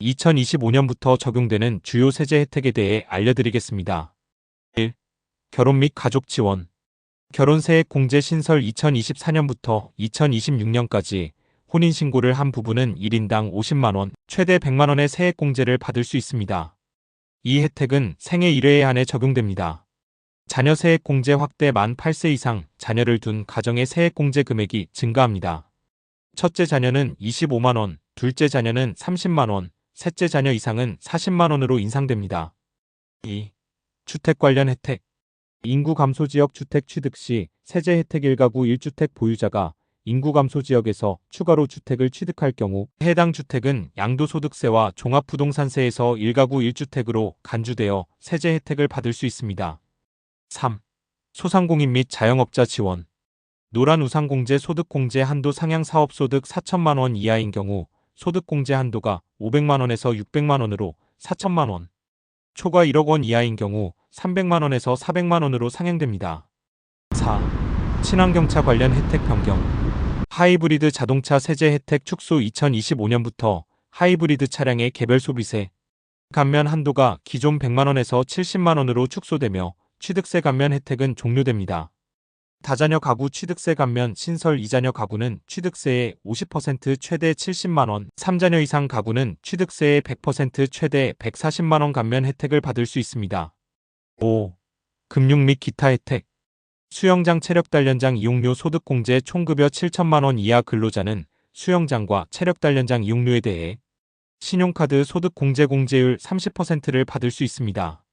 2025년부터 적용되는 주요 세제 혜택에 대해 알려드리겠습니다. 1. 결혼 및 가족 지원. 결혼세액 공제 신설 2024년부터 2026년까지 혼인신고를 한 부부는 1인당 50만원, 최대 100만원의 세액 공제를 받을 수 있습니다. 이 혜택은 생애 1회에 한해 적용됩니다. 자녀 세액 공제 확대 만 8세 이상 자녀를 둔 가정의 세액 공제 금액이 증가합니다. 첫째 자녀는 25만원, 둘째 자녀는 30만원, 셋째 자녀 이상은 40만원으로 인상됩니다. 2. 주택 관련 혜택. 인구 감소 지역 주택 취득 시 세제 혜택 1가구 1주택 보유자가 인구 감소 지역에서 추가로 주택을 취득할 경우 해당 주택은 양도소득세와 종합부동산세에서 1가구 1주택으로 간주되어 세제 혜택을 받을 수 있습니다. 3. 소상공인 및 자영업자 지원. 노란 우상공제 소득공제 한도 상향 사업소득 4천만 원 이하인 경우 소득공제 한도가 500만 원에서 600만 원으로 4천만 원. 초과 1억 원 이하인 경우 300만 원에서 400만 원으로 상향됩니다. 4. 친환경차 관련 혜택 변경. 하이브리드 자동차 세제 혜택 축소 2025년부터 하이브리드 차량의 개별 소비세 감면 한도가 기존 100만 원에서 70만 원으로 축소되며 취득세 감면 혜택은 종료됩니다. 다자녀 가구 취득세 감면 신설 2자녀 가구는 취득세의 50% 최대 70만 원, 3자녀 이상 가구는 취득세의 100% 최대 140만 원 감면 혜택을 받을 수 있습니다. 5. 금융 및 기타 혜택. 수영장 체력 단련장 이용료 소득 공제 총급여 7천만 원 이하 근로자는 수영장과 체력 단련장 이용료에 대해 신용카드 소득 공제 공제율 30%를 받을 수 있습니다.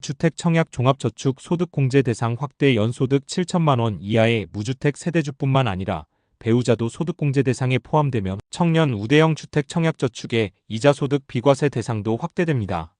주택 청약 종합저축 소득 공제 대상 확대 연소득 7천만 원 이하의 무주택 세대주뿐만 아니라 배우자도 소득 공제 대상에 포함되며 청년 우대형 주택 청약 저축의 이자 소득 비과세 대상도 확대됩니다.